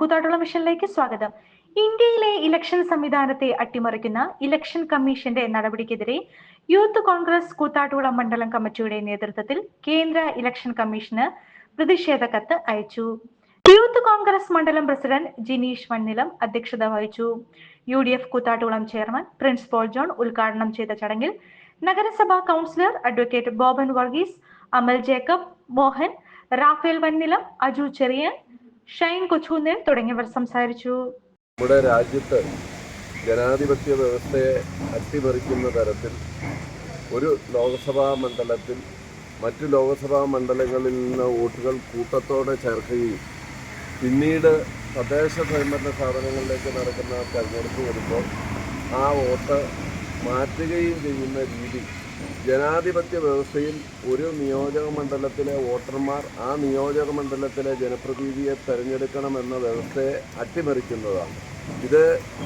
കൂത്താട്ടുള്ള മിഷനിലേക്ക് സ്വാഗതം. ഇന്ത്യയിലെ ഇലക്ഷൻ സംവിധാനത്തെ അട്ടിമറിക്കുന്ന ഇലക്ഷൻ കമ്മീഷന്റെ നടപടിക്കെതിരെ യൂത്ത് കോൺഗ്രസ് കൂത്താട്ടുകുളം മണ്ഡലം കമ്മിറ്റിയുടെ നേതൃത്വത്തിൽ കേന്ദ്ര ഇലക്ഷൻ കമ്മീഷന് പ്രതിഷേധ കത്ത് അയച്ചു. യൂത്ത് കോൺഗ്രസ് മണ്ഡലം പ്രസിഡന്റ് ജിനീഷ് മണ്ണിലം അധ്യക്ഷത വഹിച്ചു. U D F Koothattukulam chairman Prince Paul John ഉദ്ഘാടനം ചെയ്ത ചടങ്ങിൽ നഗരസഭാ കൗൺസിലർ അഡ്വക്കേറ്റ് ബോബൻ വർഗീസ് അമൽ ജേക്കബ് മോഹൻ റാഫേൽ വന്നിലം അജു ചെറിയൻ ഷൈൻ കൊച്ചുന്നിൽ തുടങ്ങിയവർ സംസാരിച്ചു. നമ്മുടെ രാജ്യത്ത് ജനാധിപത്യ വ്യവസ്ഥയെ അട്ടിമറിക്കുന്ന തരത്തിൽ ഒരു ലോക്സഭാ മണ്ഡലത്തിൽ മറ്റു ലോക്സഭാ മണ്ഡലങ്ങളിൽ നിന്ന് വോട്ടുകൾ കൂട്ടത്തോടെ ചേർക്കുകയും പിന്നീട് തദ്ദേശ സ്വയംഭരണ സ്ഥാപനങ്ങളിലേക്ക് നടക്കുന്ന തെരഞ്ഞെടുപ്പ് വരുമ്പോൾ ആ വോട്ട് മാറ്റുകയും ചെയ്യുന്ന രീതി. ജനാധിപത്യ വ്യവസ്ഥയിൽ ഒരു നിയോജക മണ്ഡലത്തിലെ വോട്ടർമാർ ആ നിയോജക മണ്ഡലത്തിലെ ജനപ്രതിനിധിയെ തെരഞ്ഞെടുക്കണമെന്ന വ്യവസ്ഥയെ അട്ടിമറിക്കുന്നതാണ്. ഇത്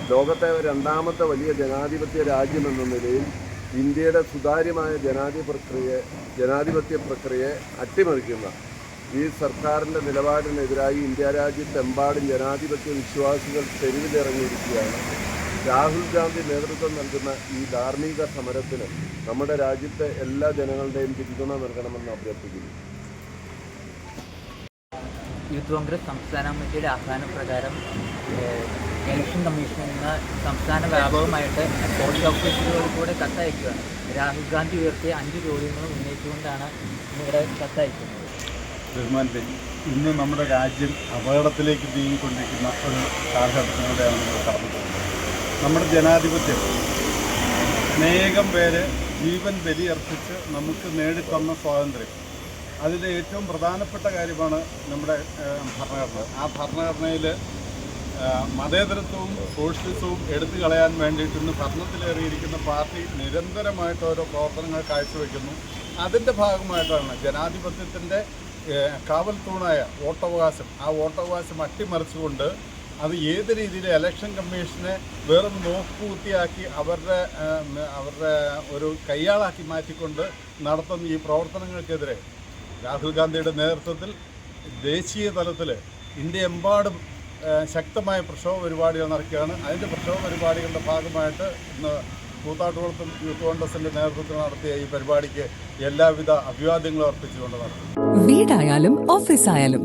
ലോകത്തെ രണ്ടാമത്തെ വലിയ ജനാധിപത്യ രാജ്യമെന്ന നിലയിൽ ഇന്ത്യയുടെ സുതാര്യമായ ജനാധിപത്യ പ്രക്രിയ ജനാധിപത്യ പ്രക്രിയയെ അട്ടിമറിക്കുന്ന ഈ സർക്കാരിന്റെ നിലപാടിനെതിരായി ഇന്ത്യ രാജ്യത്തെമ്പാടും ജനാധിപത്യ വിശ്വാസികൾ തെരുവിലിറങ്ങിയിരിക്കുകയാണ്. രാഹുൽ ഗാന്ധി നേതൃത്വം നൽകുന്ന ഈ ധാർമ്മിക സമരത്തിന് നമ്മുടെ രാജ്യത്തെ എല്ലാ ജനങ്ങളുടെയും പിന്തുണ നൽകണമെന്ന് അഭ്യർത്ഥിക്കുന്നു. യൂത്ത് കോൺഗ്രസ് സംസ്ഥാന കമ്മിറ്റിയുടെ ആഹ്വാനപ്രകാരം പ്രകാരം ഇലക്ഷൻ കമ്മീഷനിൽ നിന്ന് സംസ്ഥാന വ്യാപകമായിട്ട് പോസ്റ്റ് ഓഫീസുകളിൽ കൂടെ കത്തയക്കുകയാണ് രാഹുൽ ഗാന്ധി ഉയർത്തിയ അഞ്ച് ചോദ്യങ്ങൾ ഉന്നയിച്ചുകൊണ്ടാണ് ഇവിടെ കത്തയക്കുന്നത്. ബഹുമാനത്തെ ഇന്ന് നമ്മുടെ രാജ്യം അപകടത്തിലേക്ക് നീങ്ങിക്കൊണ്ടിരിക്കുന്ന ഒരു കാലഘട്ടത്തിലൂടെയാണ് നമ്മൾ കടന്നു പോകുന്നത്. നമ്മുടെ ജനാധിപത്യം. അനേകം പേര് ജീവൻ ബലിയർപ്പിച്ച് നമുക്ക് നേടിത്തന്ന സ്വാതന്ത്ര്യം. അതിലെ ഏറ്റവും പ്രധാനപ്പെട്ട കാര്യമാണ് നമ്മുടെ ഭരണഘടന. ആ ഭരണഘടനയിൽ മതേതരത്വവും സോഷ്യലിസവും എടുത്തു കളയാൻ വേണ്ടിയിട്ട് ഇന്ന് ഭരണത്തിലേറിയിരിക്കുന്ന പാർട്ടി നിരന്തരമായിട്ട് ഓരോ പ്രവർത്തനങ്ങൾ കാഴ്ചവെക്കുന്നു. അതിന്റെ ഭാഗമായിട്ടാണ് ജനാധിപത്യത്തിന്റെ കാവൽ തൂണായ വോട്ടവകാശം. ആ വോട്ടവകാശം അട്ടിമറിച്ചുകൊണ്ട് അത് ഏത് രീതിയിൽ ഇലക്ഷൻ കമ്മീഷനെ വെറും നോക്കുകൂത്തിയാക്കി അവരുടെ അവരുടെ ഒരു കയ്യാളാക്കി മാറ്റിക്കൊണ്ട് നടത്തുന്ന ഈ പ്രവർത്തനങ്ങൾക്കെതിരെ രാഹുൽ ഗാന്ധിയുടെ നേതൃത്വത്തിൽ ദേശീയ തലത്തിൽ ഇന്ത്യ എമ്പാടും ശക്തമായ പ്രക്ഷോഭ പരിപാടികൾ നടക്കുകയാണ്. അതിന്റെ പ്രക്ഷോഭ പരിപാടികളുടെ ഭാഗമായിട്ട് ഇന്ന് കൂത്താട്ടുകുളത്തും യൂത്ത് കോൺഗ്രസിന്റെ നേതൃത്വത്തിൽ നടത്തിയ ഈ പരിപാടിക്ക് എല്ലാവിധ അഭിവാദ്യങ്ങളും അർപ്പിച്ചുകൊണ്ട് നടത്തും വീടായാലും ഓഫീസായാലും